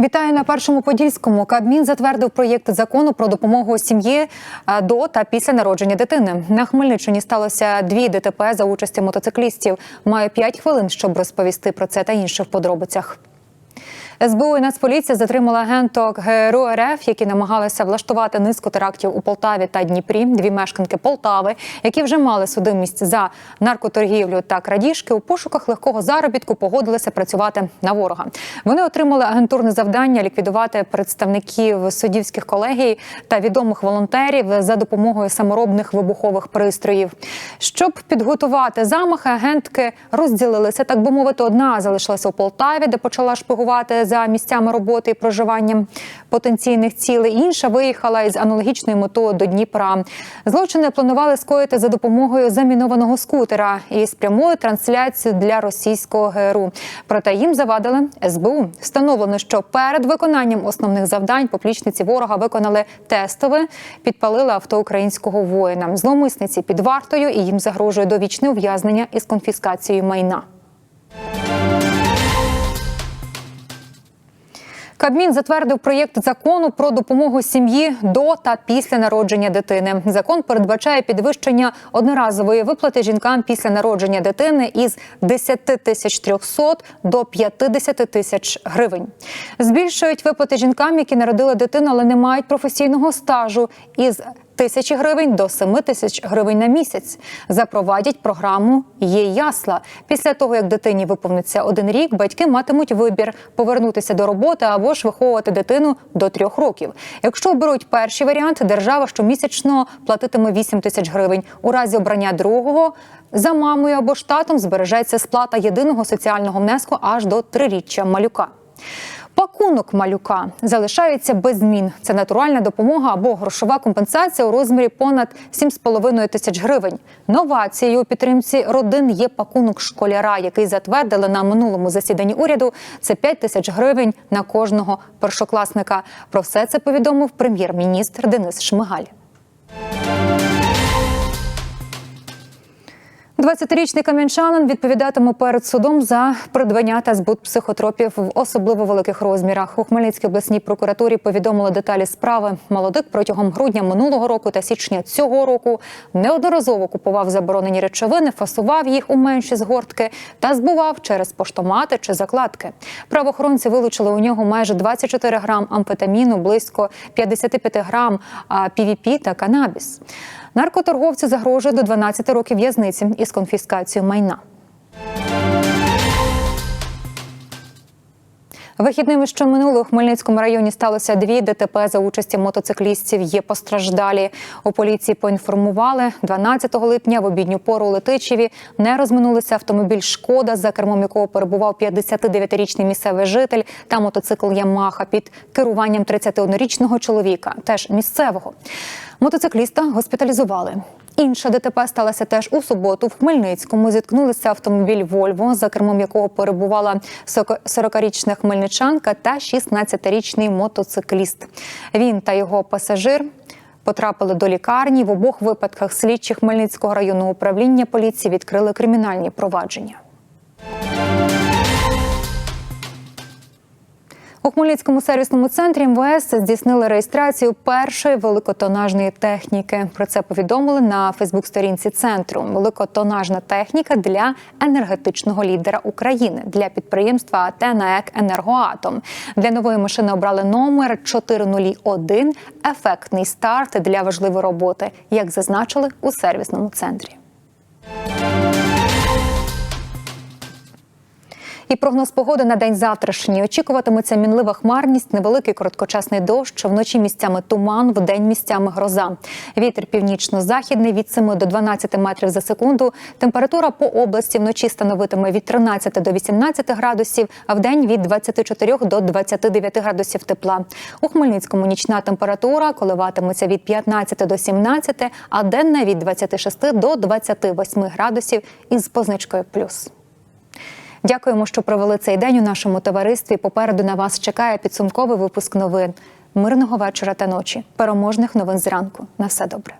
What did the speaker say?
Вітаю на першому подільському. Кабмін затвердив проєкт закону про допомогу сім'ї до та після народження дитини. На Хмельниччині сталося дві ДТП за участі мотоциклістів. Маю п'ять хвилин, щоб розповісти про це та інше в подробицях. СБУ і Нацполіція затримала агенток ГРУ РФ, які намагалися влаштувати низку терактів у Полтаві та Дніпрі. Дві мешканки Полтави, які вже мали судимість за наркоторгівлю та крадіжки, у пошуках легкого заробітку погодилися працювати на ворога. Вони отримали агентурне завдання ліквідувати представників суддівських колегій та відомих волонтерів за допомогою саморобних вибухових пристроїв. Щоб підготувати замахи, агентки розділилися, так би мовити, одна залишилася у Полтаві, де почала шпигувати за місцями роботи і проживанням потенційних цілей. Інша виїхала із аналогічною метою до Дніпра. Злочини планували скоїти за допомогою замінованого скутера і з прямою трансляцією для російського ГРУ. Проте їм завадили СБУ. Встановлено, що перед виконанням основних завдань поплічниці ворога виконали тестове, підпалили авто українського воїна. Зловмисниці під вартою і їм загрожує довічне ув'язнення із конфіскацією майна. Кабмін затвердив проєкт закону про допомогу сім'ї до та після народження дитини. Закон передбачає підвищення одноразової виплати жінкам після народження дитини із 10 тисяч 300 до 50 тисяч гривень. Збільшують виплати жінкам, які народили дитину, але не мають професійного стажу із тисячі гривень до 7 тисяч гривень на місяць. Запровадять програму «Є ясла. Після того, як дитині виповниться один рік, батьки матимуть вибір повернутися до роботи або ж виховувати дитину до трьох років. Якщо оберуть перший варіант, держава щомісячно платитиме 8 тисяч гривень. У разі обрання другого за мамою або штатом збережеться сплата єдиного соціального внеску аж до триріччя малюка. Пакунок малюка залишається без змін. Це натуральна допомога або грошова компенсація у розмірі понад 7,5 тисяч гривень. Новацією у підтримці родин є пакунок школяра, який затвердили на минулому засіданні уряду. Це 5 тисяч гривень на кожного першокласника. Про все це повідомив прем'єр-міністр Денис Шмигаль. 20-річний кам'янчанин відповідатиме перед судом за придбання та збут психотропів в особливо великих розмірах. У Хмельницькій обласній прокуратурі повідомили деталі справи. Молодик протягом грудня минулого року та січня цього року неодноразово купував заборонені речовини, фасував їх у менші згортки та збував через поштомати чи закладки. Правоохоронці вилучили у нього майже 24 грам амфетаміну, близько 55 грам PVP та канабіс. Наркоторговцю загрожує до 12 років в'язниці із конфіскацією майна. Вихідними, що минуло у Хмельницькому районі сталося дві ДТП за участі мотоциклістів. Є постраждалі. У поліції поінформували 12 липня в обідню пору у Летичеві не розминулися автомобіль Шкода, за кермом якого перебував 59-річний місцевий житель та мотоцикл Ямаха під керуванням 31-річного чоловіка, теж місцевого. Мотоцикліста госпіталізували. Інша ДТП сталася теж у суботу. В Хмельницькому зіткнулися автомобіль Вольво, за кермом якого перебувала 40-річна хмельничанка та 16-річний мотоцикліст. Він та його пасажир. Потрапили до лікарні в обох випадках. Слідчі Хмельницького районного управління поліції відкрили кримінальні провадження. У Хмельницькому сервісному центрі МВС здійснили реєстрацію першої великотонажної техніки. Про це повідомили на Фейсбук-сторінці центру. Великотонажна техніка для енергетичного лідера України для підприємства АТ «НАЕК Енергоатом. Для нової машини обрали номер 401 Ефектний старт для важливої роботи, як зазначили у сервісному центрі. І прогноз погоди на день завтрашній. Очікуватиметься мінлива хмарність, невеликий короткочасний дощ, вночі місцями туман, вдень місцями гроза. Вітер північно-західний від 7 до 12 метрів за секунду. Температура по області вночі становитиме від 13 до 18 градусів, а вдень від 24 до 29 градусів тепла. У Хмельницькому нічна температура коливатиметься від 15 до 17, а денна від 26 до 28 градусів із позначкою плюс. Дякуємо, що провели цей день у нашому товаристві. Попереду на вас чекає підсумковий випуск новин. Мирного вечора та ночі. Переможних новин зранку. На все добре.